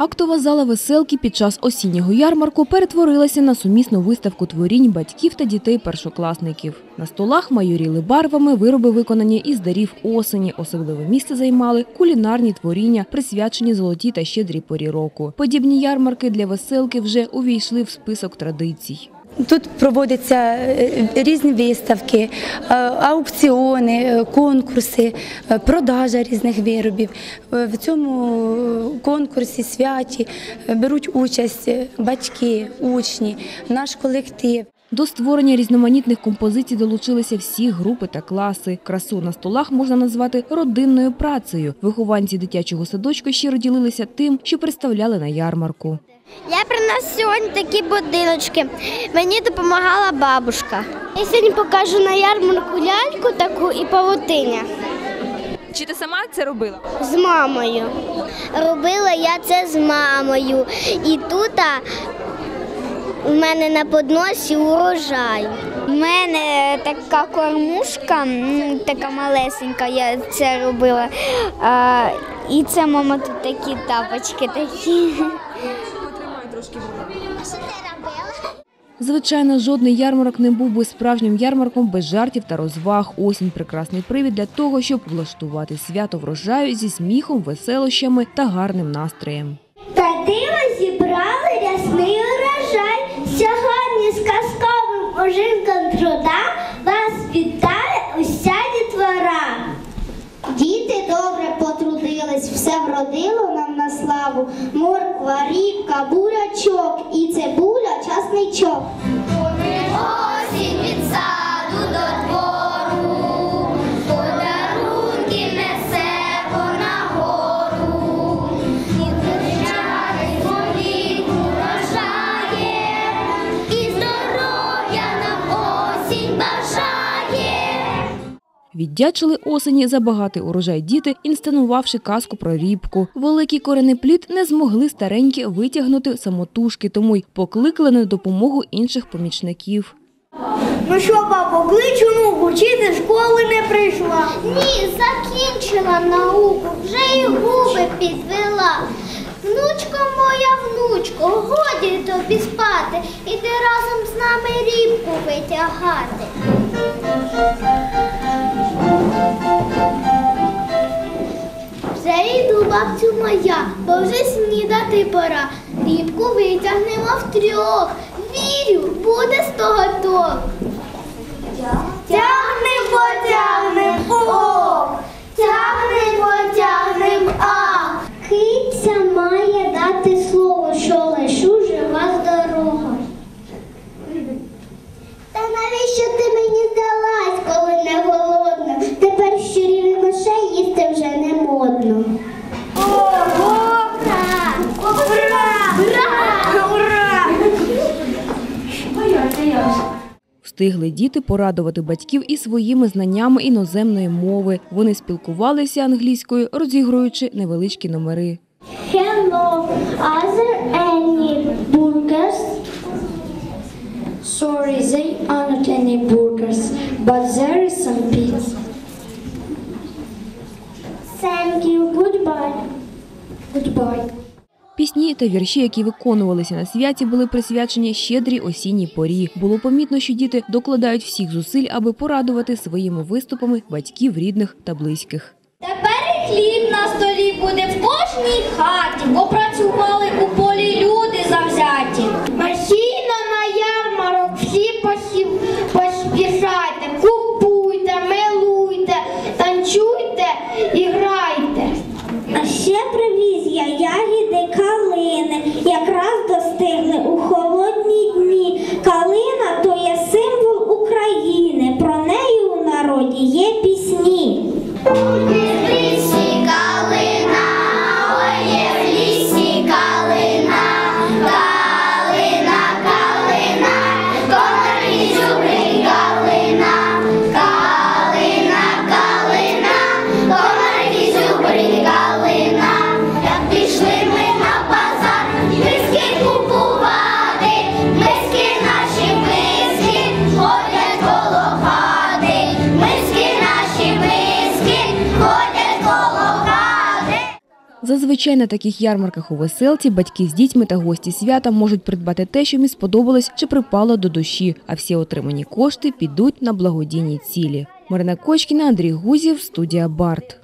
Актова зала веселки під час осіннього ярмарку перетворилася на сумісну виставку творінь батьків та дітей першокласників. На столах майоріли барвами вироби, виконані із дарів осені. Особливе місце займали кулінарні творіння, присвячені золотій та щедрій порі року. Подібні ярмарки для веселки вже увійшли в список традицій. Тут проводяться е, різні виставки, е, аукціони, е, конкурси, продажа різних виробів. В цьому конкурсі святі беруть участь батьки, учні, наш колектив. До створення різноманітних композицій долучилися всі групи та класи. Красу на столах можна назвати родинною працею. Вихованці дитячого садочку щиро ділилися тим, що представляли на ярмарку. Я принесла сьогодні такі будиночки. Мені допомагала бабушка. Я сьогодні покажу на ярмарку ляльку таку і павутиня Чи ти сама це робила? з мамою. Робила я це з мамою. І тут а, у мене на подносі урожай. У мене така кормушка, така малесенька, я це робила. А, і це мама тут такі тапочки такі. Звичайно, жодний ярмарок не був би справжнім ярмарком без жартів та розваг. Осінь прекрасний привід для того, щоб влаштувати свято врожаю зі сміхом, веселощами та гарним настроєм. Та диво зібрали рясний 一球 Віддячили осені за багатий урожай діти, інсценувавши казку про рібку. Великий корений плід не змогли старенькі витягнути самотужки, тому й покликали на допомогу інших помічників. Ну що, бабо, кличу нуку, чи ти школи не прийшла? Ні, закінчила науку, вже і губи підвела. Внучко моя, внучко, годі тобі спати, іди разом з нами рібку витягати. Бабцю моя, бо вже снідати пора. Рібку витягнемо втрьох. Вірю, буде з того толк. Тягнем, потягнем, ох, тягнем, потягнем, ах. Киця має дати слово, що лишу жива здорова. Та навіщо ти мені Встигли діти порадувати батьків і своїми знаннями іноземної мови. Вони спілкувалися англійською, розігруючи невеличкі номери. Hello, are there any burgers? Sorry, they aren't any burgers, but there is some pizza. Thank you, goodbye. Goodbye. Пісні та вірші, які виконувалися на святі, були присвячені щедрій осінній порі. Було помітно, що діти докладають всіх зусиль, аби порадувати своїми виступами батьків, рідних та близьких. Тепер і хліб на столі буде в кожній хаті, бо працювали у полі люди завзяті. Мерщійно на ярмарок всі посів, якраз достигли у холодні дні. Калина то є символ України. Про неї у народі є пісні. Зазвичай на таких ярмарках у веселці батьки з дітьми та гості свята можуть придбати те, що їм сподобалось чи припало до душі, а всі отримані кошти підуть на благодійні цілі. Марина Кочкіна, Андрій Гузів, студія Барт.